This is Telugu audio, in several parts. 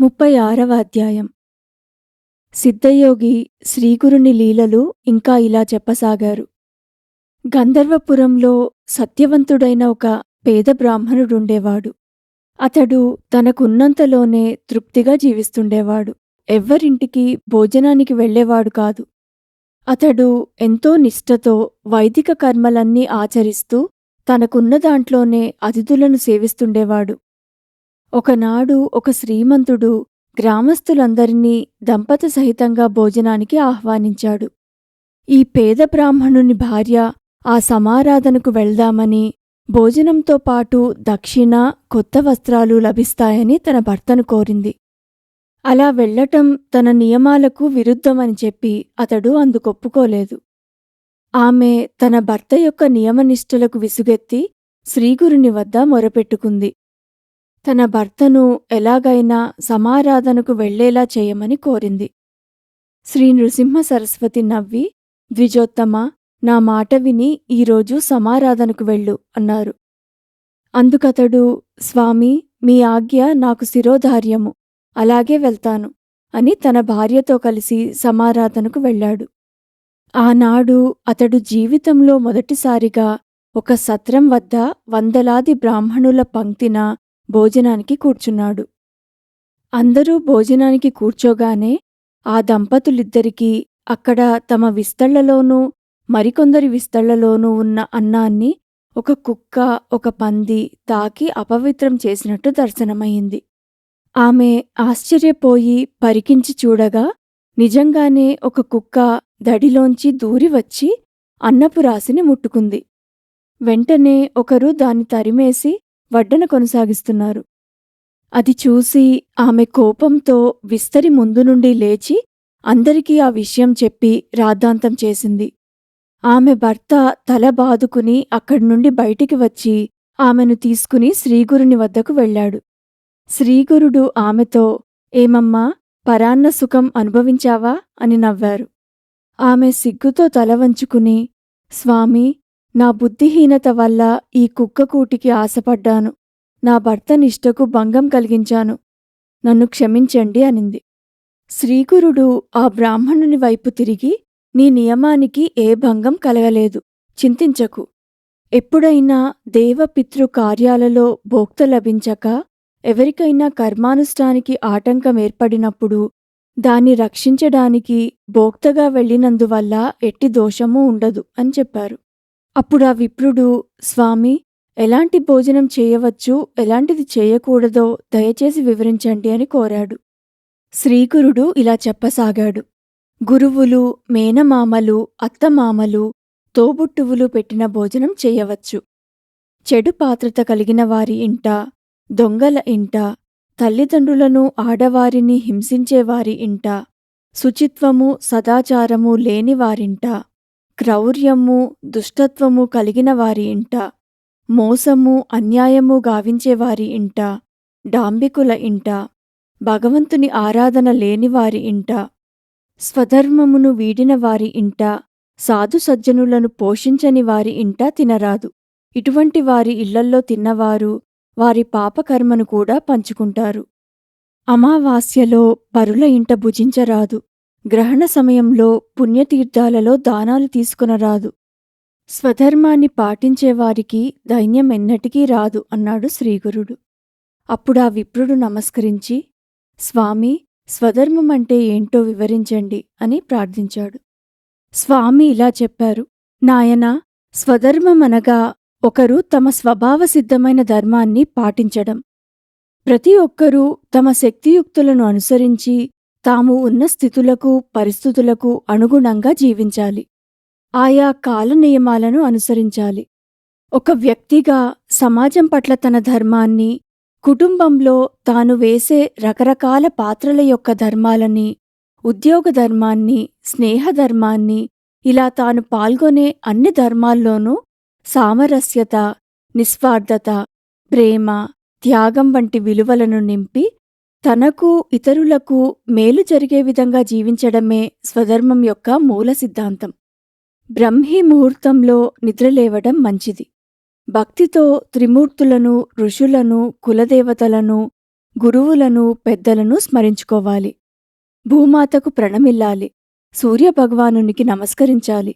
ముప్పై ఆరవ అధ్యాయం. సిద్ధయోగి శ్రీగురుని లీలలు ఇంకా ఇలా చెప్పసాగారు. గంధర్వపురంలో సత్యవంతుడైన ఒక పేద బ్రాహ్మణుడుండేవాడు. అతడు తనకున్నంతలోనే తృప్తిగా జీవిస్తుండేవాడు. ఎవ్వరింటికి భోజనానికి వెళ్ళేవాడు కాదు. అతడు ఎంతో నిష్ఠతో వైదిక కర్మలన్నీ ఆచరిస్తూ తనకున్న దాంట్లోనే అతిథులను సేవిస్తుండేవాడు. ఒకనాడు ఒక శ్రీమంతుడు గ్రామస్తులందరినీ దంపత సహితంగా భోజనానికి ఆహ్వానించాడు. ఈ పేద బ్రాహ్మణుని భార్య ఆ సమారాధనకు వెళ్దామని భోజనంతో పాటు దక్షిణ కొత్త వస్త్రాలు లభిస్తాయని తన భర్తను కోరింది. అలా వెళ్ళటం తన నియమాలకు విరుద్ధమని చెప్పి అతడు అందుకొప్పుకోలేదు. ఆమె తన భర్త యొక్క నియమనిష్ఠులకు విసుగెత్తి శ్రీగురుని వద్ద మొరపెట్టుకుంది. తన భర్తను ఎలాగైనా సమారాధనకు వెళ్ళేలా చేయమని కోరింది. శ్రీ నృసింహ సరస్వతి నవ్వి ద్విజోత్తమ నా మాట విని ఈరోజు సమారాధనకు వెళ్ళు అన్నారు. అందుకతడు స్వామి మీ ఆజ్ఞ నాకు శిరోధార్యము అలాగే వెళ్తాను అని తన భార్యతో కలిసి సమారాధనకు వెళ్ళాడు. ఆనాడు అతడు జీవితంలో మొదటిసారిగా ఒక సత్రం వద్ద వందలాది బ్రాహ్మణుల పంక్తిన భోజనానికి కూర్చున్నాడు. అందరూ భోజనానికి కూర్చోగానే ఆ దంపతులిద్దరికీ అక్కడ తమ విస్తళ్ళలోనూ మరికొందరి విస్తళ్ళలోనూ ఉన్న అన్నాన్ని ఒక కుక్క ఒక పంది తాకి అపవిత్రం చేసినట్టు దర్శనమయ్యింది ఆమె ఆశ్చర్యపోయి పరికించి చూడగా నిజంగానే ఒక కుక్క దడిలోంచి దూరి వచ్చి అన్నపు రాశిని ముట్టుకుంది. వెంటనే ఒకరు దాన్ని తరిమేసి వడ్డన కొనసాగిస్తున్నారు. అది చూసి ఆమె కోపంతో విస్తరి ముందు నుండి లేచి అందరికీ ఆ విషయం చెప్పి రాద్ధాంతం చేసింది. ఆమె భర్త తల బాదుకుని అక్కడి నుండి బయటికి వచ్చి ఆమెను తీసుకుని శ్రీగురుని వద్దకు వెళ్ళాడు. శ్రీగురుడు ఆమెతో ఏమమ్మా పరాన్న సుఖం అనుభవించావా? అని నవ్వారు. ఆమె సిగ్గుతో తల వంచుకుని స్వామి నా బుద్ధిహీనత వల్ల ఈ కుక్కకూటికి ఆశపడ్డాను. నా భర్త నిష్టకు భంగం కలిగించాను. నన్ను క్షమించండి అనింది. శ్రీగురుడు ఆ బ్రాహ్మణుని వైపు తిరిగి నీ నియమానికి ఏ భంగం కలగలేదు. చింతించకు. ఎప్పుడైనా దేవపితృ కార్యాలలో భోక్త లభించక ఎవరికైనా కర్మానుష్ఠానికి ఆటంకం ఏర్పడినప్పుడు దాన్ని రక్షించడానికి భోక్తగా వెళ్ళినందువల్ల ఎట్టి దోషమూ ఉండదు అని చెప్పారు. అప్పుడా విప్రుడు స్వామి ఎలాంటి భోజనం చేయవచ్చు? ఎలాంటిది చేయకూడదో దయచేసి వివరించండి అని కోరాడు. శ్రీకురుడు ఇలా చెప్పసాగాడు. గురువులు మేనమామలు అత్తమామలు తోబుట్టువులు పెట్టిన భోజనం చేయవచ్చు. చెడు పాత్రత కలిగిన వారి ఇంట దొంగల ఇంట తల్లిదండ్రులను ఆడవారిని హింసించేవారి ఇంట శుచిత్వము సదాచారము లేనివారింట క్రౌర్యము దుష్టత్వము కలిగిన వారి ఇంట మోసము అన్యాయము గావించేవారి ఇంట డాంబికుల ఇంట భగవంతుని ఆరాధన లేనివారి ఇంట స్వధర్మమును వీడిన వారి ఇంట సాధుసజ్జనులను పోషించని వారి ఇంట తినరాదు. ఇటువంటి వారి ఇళ్ళల్లో తిన్నవారు వారి పాపకర్మను కూడా పంచుకుంటారు. అమావాస్యలో పరుల ఇంట భుజించరాదు. గ్రహణ సమయంలో పుణ్యతీర్థాలలో దానాలు తీసుకునరాదు స్వధర్మాన్ని పాటించేవారికి దైన్యం ఎన్నటికీ రాదు అన్నాడు శ్రీగురుడు. అప్పుడా విప్రుడు నమస్కరించి స్వామి స్వధర్మమంటే ఏంటో వివరించండి అని ప్రార్థించాడు. స్వామి ఇలా చెప్పారు నాయనా స్వధర్మమనగా ఒకరు తమ స్వభావసిద్ధమైన ధర్మాన్ని పాటించడం. ప్రతి ఒక్కరూ తమ శక్తియుక్తులను అనుసరించి తాము ఉన్న స్థితులకు పరిస్థితులకు అనుగుణంగా జీవించాలి. ఆయా కాల నియమాలను అనుసరించాలి. ఒక వ్యక్తిగా సమాజం పట్ల తన ధర్మాన్ని కుటుంబంలో తాను వేసే రకరకాల పాత్రల యొక్క ధర్మాలని ఉద్యోగ ధర్మాన్ని స్నేహధర్మాన్ని ఇలా తాను పాల్గొనే అన్ని ధర్మాల్లోనూ సామరస్యత నిస్వార్థత ప్రేమ త్యాగం వంటి విలువలను నింపి తనకు ఇతరులకు మేలు జరిగే విధంగా జీవించడమే స్వధర్మం యొక్క మూల సిద్ధాంతం. బ్రహ్మీ ముహూర్తంలో నిద్రలేవడం మంచిది. భక్తితో త్రిమూర్తులను ఋషులను కులదేవతలను గురువులను పెద్దలను స్మరించుకోవాలి. భూమాతకు ప్రణమిల్లాలి. సూర్యభగవానునికి నమస్కరించాలి.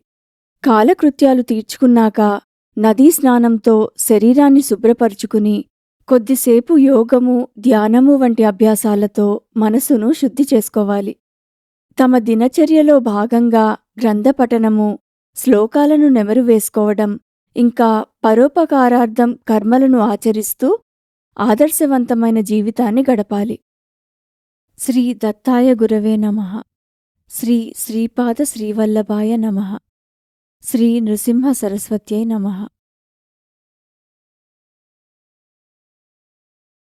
కాలకృత్యాలు తీర్చుకున్నాక నదీ స్నానంతో శరీరాన్ని శుభ్రపరుచుకుని కొద్దిసేపు యోగము ధ్యానము వంటి అభ్యాసాలతో మనసును శుద్ధి చేసుకోవాలి. తమ దినచర్యలో భాగంగా గ్రంథపఠనము శ్లోకాలను నెమరు వేసుకోవడం ఇంకా పరోపకారార్థం కర్మలను ఆచరిస్తూ ఆదర్శవంతమైన జీవితాన్ని గడపాలి. శ్రీ దత్తాయ గురవే నమ. శ్రీ శ్రీపాద శ్రీవల్లభాయ నమ. శ్రీ నృసింహ సరస్వత్యై నమః.